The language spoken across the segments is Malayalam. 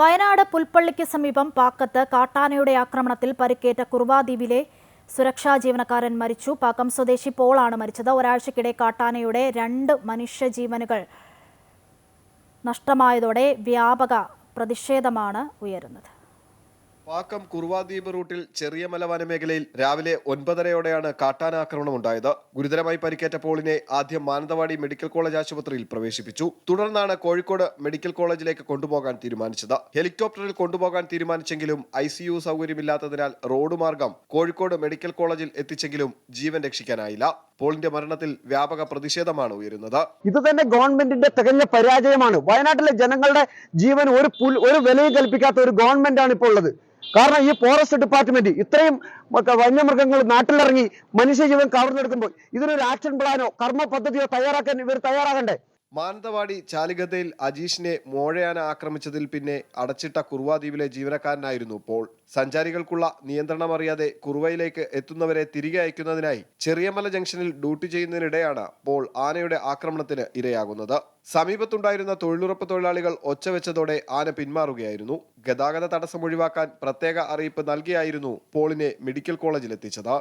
വയനാട് പുൽപ്പള്ളിക്ക് സമീപം പാക്കത്ത് കാട്ടാനയുടെ ആക്രമണത്തിൽ പരിക്കേറ്റ കുർവാദ്വീപിലെ സുരക്ഷാ ജീവനക്കാരൻ മരിച്ചു. പാക്കം സ്വദേശി പോളാണ് മരിച്ചത്. ഒരാഴ്ചക്കിടെ കാട്ടാനയുടെ രണ്ട് മനുഷ്യജീവനുകൾ നഷ്ടമായതോടെ വ്യാപക പ്രതിഷേധമാണ് ഉയരുന്നത്. പാക്കം കുറുവാദ്വീപ് റൂട്ടിൽ ചെറിയ മല വനമേഖലയിൽ രാവിലെ ഒൻപതരയോടെയാണ് കാട്ടാന ആക്രമണം ഉണ്ടായത്. ഗുരുതരമായി പരിക്കേറ്റ പോളിനെ ആദ്യം മാനന്തവാടി മെഡിക്കൽ കോളേജ് ആശുപത്രിയിൽ പ്രവേശിപ്പിച്ചു. തുടർന്നാണ് കോഴിക്കോട് മെഡിക്കൽ കോളേജിലേക്ക് കൊണ്ടുപോകാൻ തീരുമാനിച്ചത്. ഹെലികോപ്റ്ററിൽ കൊണ്ടുപോകാൻ തീരുമാനിച്ചെങ്കിലും ഐ സി യു സൗകര്യമില്ലാത്തതിനാൽ റോഡ് മാർഗം കോഴിക്കോട് മെഡിക്കൽ കോളേജിൽ എത്തിച്ചെങ്കിലും ജീവൻ രക്ഷിക്കാനായില്ല. പോളിന്റെ മരണത്തിൽ വ്യാപക പ്രതിഷേധമാണ് ഉയരുന്നത്. ഇത് തന്നെ ഗവൺമെന്റിന്റെ തികഞ്ഞ പരാജയമാണ്. വയനാട്ടിലെ ജനങ്ങളുടെ ജീവൻ ഒരു ഒരു വിലയും കൽപ്പിക്കാത്ത ഒരു ഗവൺമെന്റാണ് ഇപ്പോൾ ഉള്ളത്. കാരണം ഈ ഫോറസ്റ്റ് ഡിപ്പാർട്ട്മെന്റ് ഇത്രയും വന്യമൃഗങ്ങൾ നാട്ടിലിറങ്ങി മനുഷ്യജീവൻ കവർന്നെടുക്കുമ്പോൾ ഇതിനൊരു ആക്ഷൻ പ്ലാനോ കർമ്മ പദ്ധതിയോ തയ്യാറാക്കാൻ ഇവർ തയ്യാറാകണ്ടേ? മാനന്തവാടി ചാലിഗതയിൽ അജീഷിനെ മോഴയാന ആക്രമിച്ചതിൽ പിന്നെ അടച്ചിട്ട കുറുവാദ്വീപിലെ ജീവനക്കാരനായിരുന്നു പോൾ. സഞ്ചാരികൾക്കുള്ള നിയന്ത്രണമറിയാതെ കുറുവയിലേക്ക് എത്തുന്നവരെ തിരികെ അയക്കുന്നതിനായി ചെറിയമല ജംഗ്ഷനിൽ ഡ്യൂട്ടി ചെയ്യുന്നതിനിടെയാണ് പോൾ ആനയുടെ ആക്രമണത്തിന് ഇരയാകുന്നത്. സമീപത്തുണ്ടായിരുന്ന തൊഴിലുറപ്പ് തൊഴിലാളികൾ ഒച്ചവെച്ചതോടെ ആന പിന്മാറുകയായിരുന്നു. ഗതാഗത തടസ്സം ഒഴിവാക്കാൻ പ്രത്യേക അറിയിപ്പ് നൽകിയായിരുന്നു പോളിനെ മെഡിക്കൽ കോളേജിൽ എത്തിച്ചത്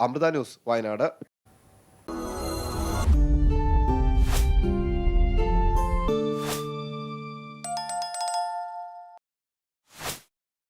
അമൃത ന്യൂസ് വയനാട്.